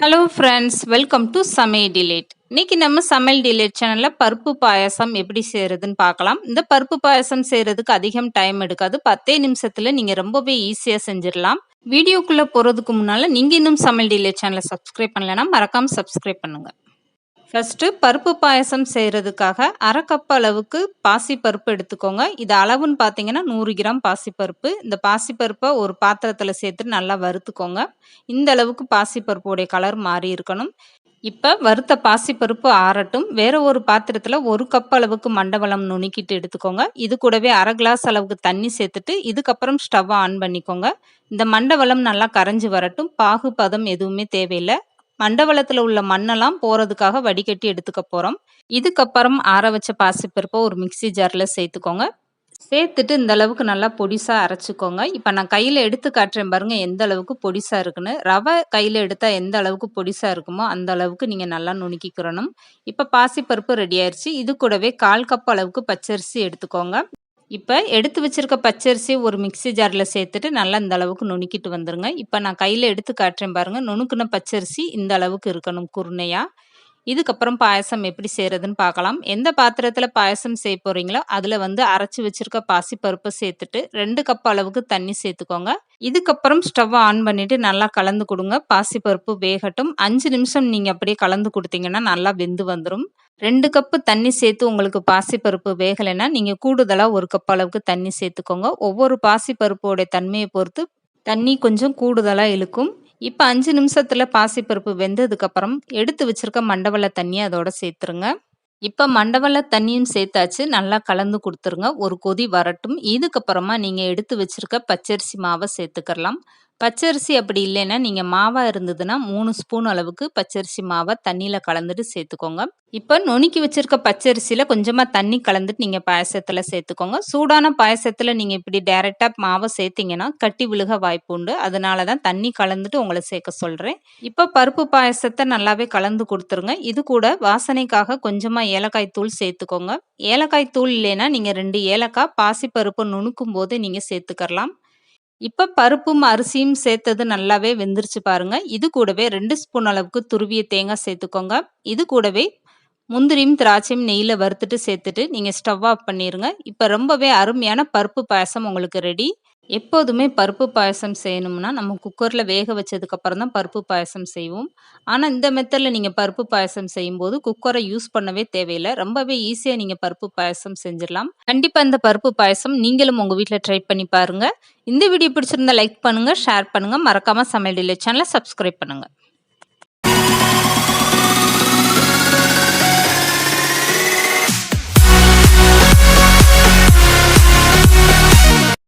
Hello friends welcome to சமையல் delayed இன்னைக்கு நம்ம சமையல் டிலேட் சேனலில் பருப்பு பாயாசம் எப்படி செய்யறதுன்னு பார்க்கலாம். இந்த பருப்பு பாயாசம் செய்கிறதுக்கு அதிகம் டைம் எடுக்காது. பத்தே நிமிஷத்தில் நீங்கள் ரொம்பவே ஈஸியாக செஞ்சிடலாம். வீடியோக்குள்ளே போகிறதுக்கு முன்னால் நீங்கள் இன்னும் சமையல் டிலேட் சேனலை சப்ஸ்கிரைப் பண்ணலைன்னா மறக்காமல் சப்ஸ்கிரைப் பண்ணுங்கள் ஃபஸ்ட்டு பருப்பு பாயசம் செய்கிறதுக்காக அரை கப் அளவுக்கு பாசிப்பருப்பு எடுத்துக்கோங்க. இது அளவுன்னு பார்த்தீங்கன்னா நூறு கிராம் பாசிப்பருப்பு. இந்த பாசிப்பருப்பை ஒரு பாத்திரத்தில் சேர்த்து நல்லா வறுத்துக்கோங்க. இந்த அளவுக்கு பாசிப்பருப்புடைய கலர் மாறி இருக்கணும். இப்போ வறுத்த பாசிப்பருப்பு ஆறட்டும். வேற ஒரு பாத்திரத்தில் ஒரு கப் அளவுக்கு மண்டபலம் நுணுக்கிட்டு எடுத்துக்கோங்க. இது கூடவே அரை கிளாஸ் அளவுக்கு தண்ணி சேர்த்துட்டு இதுக்கப்புறம் ஸ்டவ்வை ஆன் பண்ணிக்கோங்க. இந்த மண்டவளம் நல்லா கரைஞ்சி வரட்டும். பாகு பதம் எதுவுமே தேவையில்லை. மண்டவளத்தில் உள்ள மண்ணெல்லாம் போகிறதுக்காக வடிகட்டி எடுத்துக்க போகிறோம் இதுக்கப்புறம் ஆற வச்ச பாசிப்பருப்பை ஒரு மிக்சி ஜாரில் சேர்த்துக்கோங்க. சேர்த்துட்டு இந்த அளவுக்கு நல்லா பொடிசாக அரைச்சிக்கோங்க. இப்போ நான் கையில் எடுத்து காட்டுறேன் பாருங்கள் எந்த அளவுக்கு பொடிசாக இருக்குன்னு. ரவை கையில் எடுத்தால் எந்த அளவுக்கு பொடிசாக இருக்குமோ அந்த அளவுக்கு நீங்கள் நல்லா நுணுக்கிக்கிறணும். இப்போ பாசிப்பருப்பு ரெடி ஆயிடுச்சு இது கூடவே கால் கப் அளவுக்கு பச்சரிசி எடுத்துக்கோங்க. இப்போ எடுத்து வச்சிருக்க பச்சரிசி ஒரு மிக்சி ஜாரில் சேர்த்துட்டு நல்லா இந்த அளவுக்கு நுணுக்கிட்டு வந்துருங்க. இப்போ நான் கையில் எடுத்து காட்டுறேன் பாருங்கள் நுணுக்குன பச்சரிசி இந்த அளவுக்கு இருக்கணும். குருணையாக இதுக்கப்புறம் பாயசம் எப்படி செய்கிறதுன்னு பார்க்கலாம். எந்த பாத்திரத்தில் பாயசம் செய்ய போகிறீங்களோ அதில் வந்து அரைச்சி வச்சிருக்க பாசிப்பருப்பை சேர்த்துட்டு ரெண்டு கப் அளவுக்கு தண்ணி சேர்த்துக்கோங்க. இதுக்கப்புறம் ஸ்டவ் ஆன் பண்ணிவிட்டு நல்லா கலந்து கொடுங்க. பாசிப்பருப்பு வேகட்டும். அஞ்சு நிமிஷம் நீங்கள் அப்படியே கலந்து கொடுத்தீங்கன்னா நல்லா வெந்து வந்துடும் ரெண்டு கப்பு தண்ணி சேர்த்து உங்களுக்கு பாசிப்பருப்பு வேகலைன்னா நீங்கள் கூடுதலாக ஒரு கப் அளவுக்கு தண்ணி சேர்த்துக்கோங்க. ஒவ்வொரு பாசிப்பருப்போடைய தன்மையை பொறுத்து தண்ணி கொஞ்சம் கூடுதலாக இழுக்கும். இப்போ அஞ்சு நிமிஷத்தில் பாசிப்பருப்பு வெந்ததுக்கப்புறம் எடுத்து வச்சிருக்க மண்டவள தண்ணியை அதோட சேர்த்துருங்க. இப்போ மண்டவள தண்ணியும் சேர்த்தாச்சு. நல்லா கலந்து கொடுத்துருங்க. ஒரு கொதி வரட்டும். இதுக்கப்புறமா நீங்கள் எடுத்து வச்சிருக்க பச்சரிசி மாவை சேர்த்துக்கலாம். பச்சரிசி அப்படி இல்லைன்னா நீங்கள் மாவாக இருந்ததுன்னா மூணு ஸ்பூன் அளவுக்கு பச்சரிசி மாவை தண்ணியில் கலந்துட்டு சேர்த்துக்கோங்க. இப்போ நுணுக்கி வச்சிருக்க பச்சரிசியில் கொஞ்சமாக தண்ணி கலந்துட்டு நீங்கள் பாயசத்தில் சேர்த்துக்கோங்க. சூடான பாயசத்தில் நீங்கள் இப்படி டேரெக்டாக மாவை சேர்த்திங்கன்னா கட்டி விழுக வாய்ப்பு உண்டு. அதனால தான் தண்ணி கலந்துட்டு உங்களை சேர்க்க சொல்கிறேன் இப்போ பருப்பு பாயசத்தை நல்லாவே கலந்து கொடுத்துருங்க. இது கூட வாசனைக்காக கொஞ்சமாக ஏலக்காய் தூள் சேர்த்துக்கோங்க. ஏலக்காய் தூள் இல்லைன்னா நீங்கள் ரெண்டு ஏலக்காய் பாசிப்பருப்பை நுணுக்கும் போது நீங்கள் சேர்த்துக்கலாம் இப்போ பருப்பும் அரிசியும் சேர்த்தது நல்லாவே வெந்துருச்சு பாருங்க. இது கூடவே ரெண்டு ஸ்பூன் அளவுக்கு துருவிய தேங்காய் சேர்த்துக்கோங்க. இது கூடவே முந்திரியும் திராட்சையும் நெய்யில் வறுத்துட்டு சேர்த்துட்டு நீங்கள் ஸ்டவ் ஆஃப் பண்ணிடுங்க இப்போ ரொம்பவே அருமையான பருப்பு பாயசம் உங்களுக்கு ரெடி. எப்போதுமே பருப்பு பாயசம் செய்யணும்னா நம்ம குக்கரில் வேக வச்சதுக்கப்புறம் தான் பருப்பு பாயசம் செய்வோம். ஆனால் இந்த மெத்தடில் நீங்கள் பருப்பு பாயசம் செய்யும்போது குக்கரை யூஸ் பண்ணவே தேவையில்லை. ரொம்பவே ஈஸியாக நீங்கள் பருப்பு பாயசம் செஞ்சிடலாம். கண்டிப்பாக இந்த பருப்பு பாயசம் நீங்களும் உங்கள் வீட்டில் ட்ரை பண்ணி பாருங்கள் இந்த வீடியோ பிடிச்சிருந்தா லைக் பண்ணுங்கள் ஷேர் பண்ணுங்கள் மறக்காமல் சமையல் சேனலை சப்ஸ்கிரைப் பண்ணுங்கள்